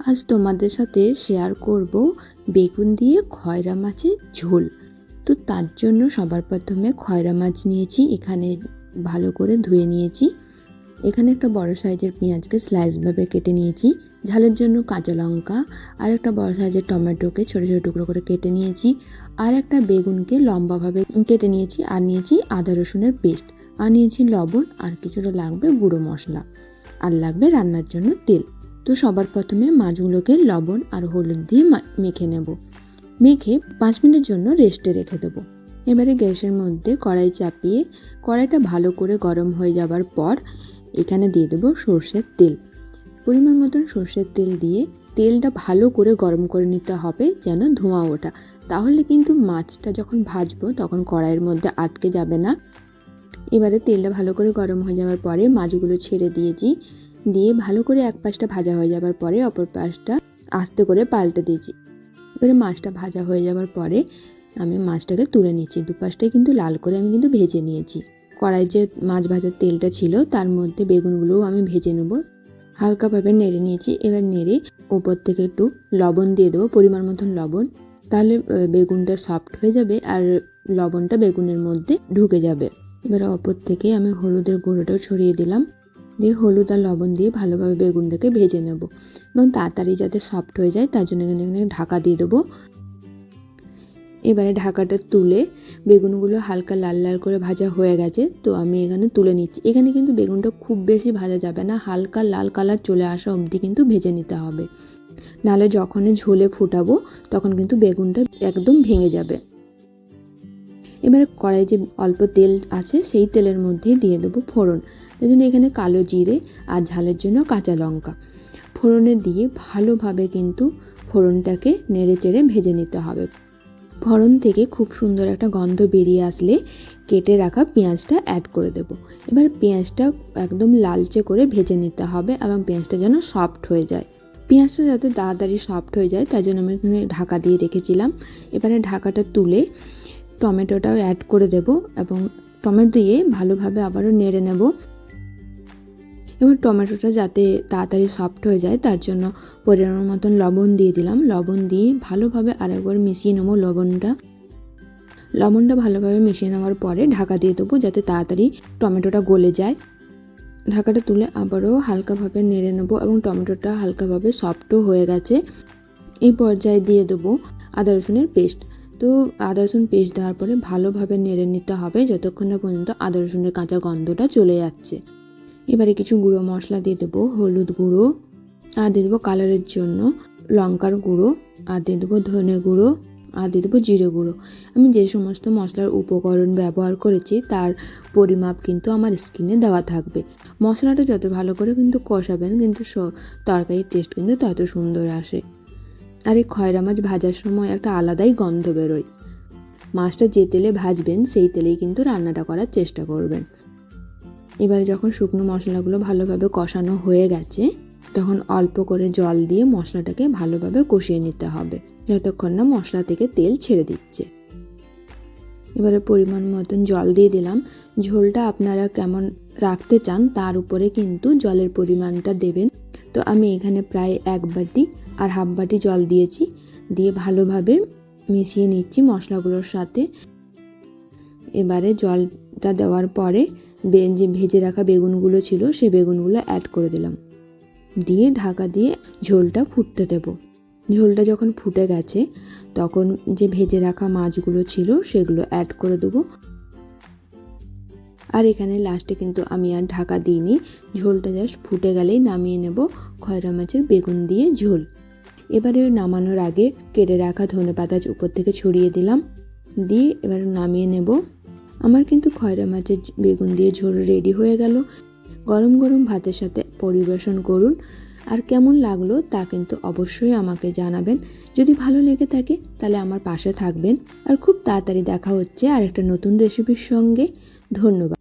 আজ তোমাদের সাথে শেয়ার করব বেগুন দিয়ে খয়রা মাছের ঝোল। তো তার জন্য সবার প্রথমে খয়রা মাছ নিয়েছি, এখানে ভালো করে ধুয়ে নিয়েছি। এখানে একটা বড় সাইজের পেঁয়াজকে স্লাইসভাবে কেটে নিয়েছি, ঝালের জন্য কাঁচা লঙ্কা, আর একটা বড় সাইজের টমেটোকে ছোটো ছোটো টুকরো করে কেটে নিয়েছি, আর একটা বেগুনকে লম্বাভাবে কেটে নিয়েছি, আর নিয়েছি আদা রসুনের পেস্ট। আর নিয়েছি লবণ, আর কিছুটা লাগবে গুঁড়ো মশলা। আর লাগবে রান্নার জন্য তেল। তো সবার প্রথমে মাছগুলোকে লবণ আর হলুদ দিয়ে মেখে নেব। মেখে পাঁচ মিনিটের জন্য রেস্টে রেখে দেবো। এবারে গ্যাসের মধ্যে কড়াই চাপিয়ে কড়াইটা ভালো করে গরম হয়ে যাবার পর এখানে দিয়ে দেবো সর্ষের তেল। পরিমাণ মতন সর্ষের তেল দিয়ে তেলটা ভালো করে গরম করে নিতে হবে যেন ধোঁয়া ওঠা। তাহলে কিন্তু মাছটা যখন ভাজবো তখন কড়াইয়ের মধ্যে আটকে যাবে না। এবারে তেলটা ভালো করে গরম হয়ে যাওয়ার পরে মাছগুলো ছেড়ে দিয়েছি। দিয়ে ভালো করে এক পাশটা ভাজা হয়ে যাবার পরে অপর পাশটা আস্তে করে পাল্টে দিয়েছি। এবারে মাছটা ভাজা হয়ে যাবার পরে আমি মাছটাকে তুলে নিচ্ছি। দুপাশটাই কিন্তু লাল করে আমি কিন্তু ভেজে নিয়েছি। কড়াই যে মাছ ভাজার তেলটা ছিল, তার মধ্যে বেগুনগুলোও আমি ভেজে নেব। হালকাভাবে নেড়ে নিয়েছি। এবার নেড়ে ওপর থেকে একটু লবণ দিয়ে দেবো, পরিমাণ মতন লবণ। তাহলে বেগুনটা সফট হয়ে যাবে আর লবণটা বেগুনের মধ্যে ঢুকে যাবে। এবার অপর থেকে আমি হলুদের গুঁড়োটাও ছড়িয়ে দিলাম। দিয়ে হলুদ আর লবণ দিয়ে ভালোভাবে বেগুনটাকে ভেজে নেব। এবং তাড়াতাড়ি যাতে সফট হয়ে যায়, তার জন্য কিন্তু এখানে ঢাকা দিয়ে দেবো। এবারে ঢাকাটা তুলে বেগুনগুলো হালকা লাল লাল করে ভাজা হয়ে গেছে, তো আমি এখানে তুলে নিচ্ছি। এখানে কিন্তু বেগুনটা খুব বেশি ভাজা যাবে না, হালকা লাল কালার চলে আসা অবধি কিন্তু ভেজে নিতে হবে। নাহলে যখনই ঝোলে ফুটাবো, তখন কিন্তু বেগুনটা একদম ভেঙে যাবে। এবারে কড়াই যে অল্প তেল আছে, সেই তেলের মধ্যেই দিয়ে দেবো ফোড়ন। তাই জন্য এখানে কালো জিরে আর ঝালের জন্য কাঁচা লঙ্কা। ফোড়নে দিয়ে ভালোভাবে কিন্তু ফোড়নটাকে নেড়ে চেড়ে ভেজে নিতে হবে। ফোড়ন থেকে খুব সুন্দর একটা গন্ধ বেরিয়ে আসলে কেটে রাখা পেঁয়াজটা অ্যাড করে দেব। এবার পেঁয়াজটা একদম লালচে করে ভেজে নিতে হবে এবং পেঁয়াজটা যেন সফট হয়ে যায়। পেঁয়াজটা যাতে তাড়াতাড়ি সফট হয়ে যায় তার জন্য আমি এখানে ঢাকা দিয়ে রেখেছিলাম। এবারে ঢাকাটা তুলে টমেটোটাও অ্যাড করে দেব এবং টমেটো দিয়ে ভালোভাবে আবারও নেড়ে নেব। এবার টমেটোটা যাতে তাড়াতাড়ি সফট হয়ে যায়, তার জন্য পরিমাণ মতন লবণ দিয়ে দিলাম। লবণ দিয়ে ভালোভাবে আরেকবার মিশিয়ে নেব লবণটা। লবণটা ভালোভাবে মিশিয়ে নেওয়ার পরে ঢাকা দিয়ে দেবো যাতে তাড়াতাড়ি টমেটোটা গলে যায়। ঢাকাটা তুলে আবারও হালকাভাবে নেড়ে নেব এবং টমেটোটা হালকাভাবে সফটও হয়ে গেছে। এই পর্যায়ে দিয়ে দেবো আদা রসুনের পেস্ট। তো আদা রসুন পেস্ট দেওয়ার পরে ভালোভাবে নেড়ে নিতে হবে, যতক্ষণ না পর্যন্ত আদা রসুনের কাঁচা গন্ধটা চলে যাচ্ছে। এবারে কিছু গুঁড়ো মশলা দিয়ে দেবো, হলুদ গুঁড়ো, আর দিয়ে দেবো কালারের জন্য লঙ্কার গুঁড়ো, আর দিয়ে দেবো ধনে গুঁড়ো, আর দিয়ে দেবো জিরে গুঁড়ো। আমি যে সমস্ত মশলার উপকরণ ব্যবহার করেছি, তার পরিমাপ কিন্তু আমার স্কিনে দেওয়া থাকবে। মশলাটা যত ভালো করে কিন্তু কষাবেন, কিন্তু তরকারির টেস্ট কিন্তু তত সুন্দর আসে। আর এই খয়রা মাছ ভাজার সময় একটা আলাদাই গন্ধ বেরোয়। মাছটা যে তেলে ভাজবেন, সেই তেলেই কিন্তু রান্নাটা করার চেষ্টা করবেন। এবারে যখন শুকনো মশলাগুলো ভালোভাবে কষানো হয়ে গেছে, তখন অল্প করে জল দিয়ে মশলাটাকে ভালোভাবে কষিয়ে নিতে হবে, যতক্ষণ না মশলা থেকে তেল ছেড়ে দিচ্ছে। এবারে পরিমাণ মতন জল দিয়ে দিলাম। ঝোলটা আপনারা কেমন রাখতে চান তার উপরে কিন্তু জলের পরিমাণটা দেবেন। তো আমি এখানে প্রায় এক বাটি আর হাফ বাটি জল দিয়েছি, দিয়ে ভালোভাবে মিশিয়ে নিচ্ছি মশলাগুলোর সাথে। এবারে জলটা দেওয়ার পরে যে ভেজে রাখা বেগুনগুলো ছিল, সেই বেগুনগুলো অ্যাড করে দিলাম। দিয়ে ঢাকা দিয়ে ঝোলটা ফুটতে দেব। ঝোলটা যখন ফুটে গেছে, তখন যে ভেজে রাখা মাছগুলো ছিল, সেগুলো অ্যাড করে দেবো। আর এখানে লাস্টে কিন্তু আমি আর ঢাকা দিইনি। ঝোলটা জাস্ট ফুটে গেলেই নামিয়ে নেব খয়রা মাছের বেগুন দিয়ে ঝোল। এবারে নামানোর আগে কেটে রাখা ধনে পাতা উপর থেকে ছড়িয়ে দিলাম। দিয়ে এবার নামিয়ে নেব। আমার কিন্তু খয়রা মাছের বেগুন দিয়ে ঝোল রেডি হয়ে গেল। গরম গরম ভাতের সাথে পরিবেশন করুন। আর কেমন লাগল তা কিন্তু অবশ্যই আমাকে জানাবেন। যদি ভালো লেগে থাকে তাহলে আমার পাশে থাকবেন। আর খুব তাড়াতাড়ি দেখা হচ্ছে আর একটা নতুন রেসিপির সঙ্গে। ধন্যবাদ।